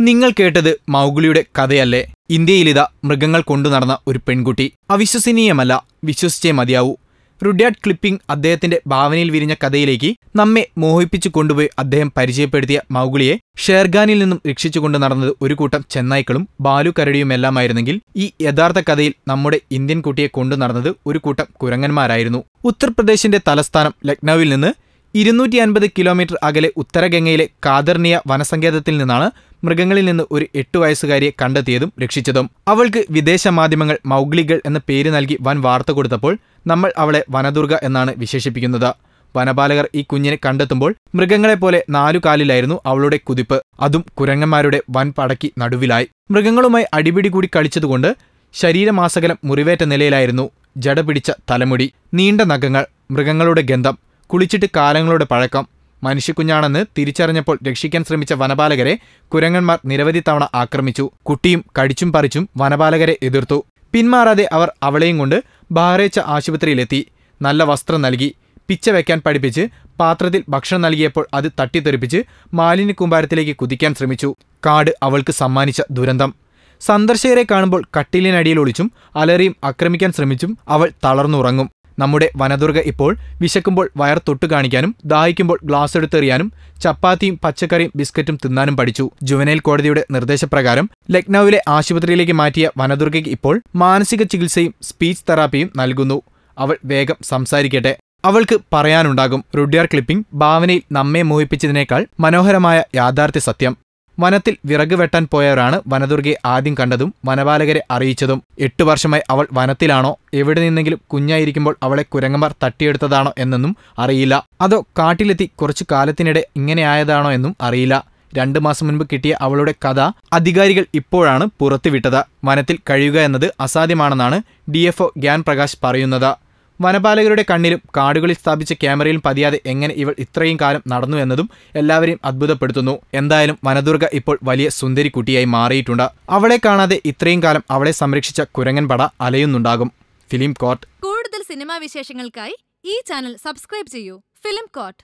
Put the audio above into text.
നിങ്ങൾ കേട്ടത് മൗഗുളിയുടെ കഥയല്ലേ? ഇന്ത്യയിലിതാ മൃഗങ്ങൾ കൊണ്ടു നടന്ന ഒരു പെൺകുട്ടി. അവിശ്വസനീയമല്ല വിശ്വസിച്ചേ മതിയാവൂ. റുഡ്യാഡ് ക്ലിപ്പിംഗ് അദ്ദേഹത്തിന്റെ ഭാവനയിൽ വിരിഞ്ഞ കഥയിലേക്ക് നമ്മെ മോഹിപ്പിച്ചു കൊണ്ടുപോയി അദ്ദേഹം പരിചയപ്പെടുത്തിയ മൗഗുളിയെ ഷേർഗാനിൽ നിന്നും രക്ഷിച്ചുകൊണ്ട് നടന്നത് ഒരു കൂട്ടം ചെന്നായ്ക്കളും ബാലു കരടിയുമെല്ലാമായിരുന്നെങ്കിൽ ഈ യഥാർത്ഥ കഥയിൽ നമ്മുടെ ഇന്ത്യൻ കുട്ടിയെ കൊണ്ടു നടന്നത് ഒരു കൂട്ടം കുരങ്ങന്മാരായിരുന്നു. ഉത്തർപ്രദേശിന്റെ തലസ്ഥാനം ലക്നൌവിൽ നിന്ന് ഇരുന്നൂറ്റി അൻപത് കിലോമീറ്റർ അകലെ ഉത്തരഗംഗയിലെ കാതർണിയ വനസങ്കേതത്തിൽ നിന്നാണ് മൃഗങ്ങളിൽ നിന്ന് ഒരു എട്ടു വയസ്സുകാരിയെ കണ്ടെത്തിയതും രക്ഷിച്ചതും. അവൾക്ക് വിദേശ മാധ്യമങ്ങൾ മൗഗ്ലികൾ എന്ന പേര് നൽകി വൻ വാർത്ത കൊടുത്തപ്പോൾ നമ്മൾ അവളെ വനദുർഗ എന്നാണ് വിശേഷിപ്പിക്കുന്നത്. വനപാലകർ ഈ കുഞ്ഞിനെ കണ്ടെത്തുമ്പോൾ മൃഗങ്ങളെപ്പോലെ നാലു കാലിലായിരുന്നു അവളുടെ കുതിപ്പ്. അതും കുരങ്ങന്മാരുടെ വൻ പടക്കി നടുവിലായി. മൃഗങ്ങളുമായി അടിപിടി കൂടി കളിച്ചതുകൊണ്ട് ശരീരമാസകലം മുറിവേറ്റ നിലയിലായിരുന്നു. ജട പിടിച്ച തലമുടി നീണ്ട നഖങ്ങൾ മൃഗങ്ങളുടെ ഗന്ധം കുളിച്ചിട്ട് കാലങ്ങളുടെ പഴക്കം. മനുഷ്യക്കുഞ്ഞാണെന്ന് തിരിച്ചറിഞ്ഞപ്പോൾ രക്ഷിക്കാൻ ശ്രമിച്ച വനപാലകരെ കുരങ്ങന്മാർ നിരവധി തവണ ആക്രമിച്ചു. കുട്ടിയും കടിച്ചും പറിച്ചും വനപാലകരെ എതിർത്തു. പിന്മാറാതെ അവർ അവളെയും കൊണ്ട് ബാറേച്ച ആശുപത്രിയിലെത്തി. നല്ല വസ്ത്രം നൽകി. പിച്ച വയ്ക്കാൻ പഠിപ്പിച്ച് പാത്രത്തിൽ ഭക്ഷണം നൽകിയപ്പോൾ അത് തട്ടിത്തെറിപ്പിച്ച് മാലിന്യ കുമ്പാരത്തിലേക്ക് കുതിക്കാൻ ശ്രമിച്ചു. കാട് അവൾക്ക് സമ്മാനിച്ച ദുരന്തം. സന്ദർശകരെ കാണുമ്പോൾ കട്ടിലിനടിയിൽ ഒളിച്ചും അലറിയും ആക്രമിക്കാൻ ശ്രമിച്ചും അവൾ തളർന്നുറങ്ങും. നമ്മുടെ വനദുർഗ ഇപ്പോൾ വിശക്കുമ്പോൾ വയർ തൊട്ട് കാണിക്കാനും ദാഹിക്കുമ്പോൾ ഗ്ലാസ് എടുത്തെറിയാനും ചപ്പാത്തിയും പച്ചക്കറിയും ബിസ്ക്കറ്റും തിന്നാനും പഠിച്ചു. ജുവനൈൽ കോടതിയുടെ നിർദ്ദേശപ്രകാരം ലക്നൌവിലെ ആശുപത്രിയിലേക്ക് മാറ്റിയ വനദുർഗയ്ക്ക് ഇപ്പോൾ മാനസിക ചികിത്സയും സ്പീച്ച് തെറാപ്പിയും നൽകുന്നു. അവൾ വേഗം സംസാരിക്കട്ടെ. അവൾക്ക് പറയാനുണ്ടാകും. റുഡ്യാർ ക്ലിപ്പിംഗ് ഭാവനയിൽ നമ്മെ മോഹിപ്പിച്ചതിനേക്കാൾ മനോഹരമായ യാഥാർത്ഥ്യ സത്യം വനത്തിൽ വിറക് വെട്ടാൻ പോയവരാണ് വനദുർഗയെ ആദ്യം കണ്ടതും വനപാലകരെ അറിയിച്ചതും. എട്ടു വർഷമായി അവൾ വനത്തിലാണോ? എവിടെ നിന്നെങ്കിലും കുഞ്ഞായിരിക്കുമ്പോൾ അവളെ കുരങ്ങന്മാർ തട്ടിയെടുത്തതാണോ എന്നൊന്നും അറിയില്ല. അതോ കാട്ടിലെത്തി കുറച്ചു കാലത്തിനിടെ ഇങ്ങനെയായതാണോ എന്നും അറിയില്ല. രണ്ടു മാസം മുൻപ് കിട്ടിയ അവളുടെ കഥ അധികാരികൾ ഇപ്പോഴാണ് പുറത്തുവിട്ടത്. വനത്തിൽ കഴിയുക എന്നത് അസാധ്യമാണെന്നാണ് ഡി എഫ് ഗ്യാൻ പ്രകാശ് പറയുന്നത്. വനപാലകരുടെ കണ്ണിലും കാടുകളിൽ സ്ഥാപിച്ച ക്യാമറയിലും പതിയാതെ എങ്ങനെ ഇവൾ ഇത്രയും കാലം നടന്നു എന്നതും എല്ലാവരെയും അത്ഭുതപ്പെടുത്തുന്നു. എന്തായാലും വനദുർഗ ഇപ്പോൾ വലിയ സുന്ദരി കുട്ടിയായി മാറിയിട്ടുണ്ട്. അവളെ കാണാതെ ഇത്രയും കാലം അവളെ സംരക്ഷിച്ച കുരങ്ങൻ പട അലയുന്നുണ്ടാകും. Film court. കൂടുതൽ സിനിമാ വിശേഷങ്ങൾക്കായി ഈ ചാനൽ സബ്സ്ക്രൈബ് ചെയ്യൂ. Film court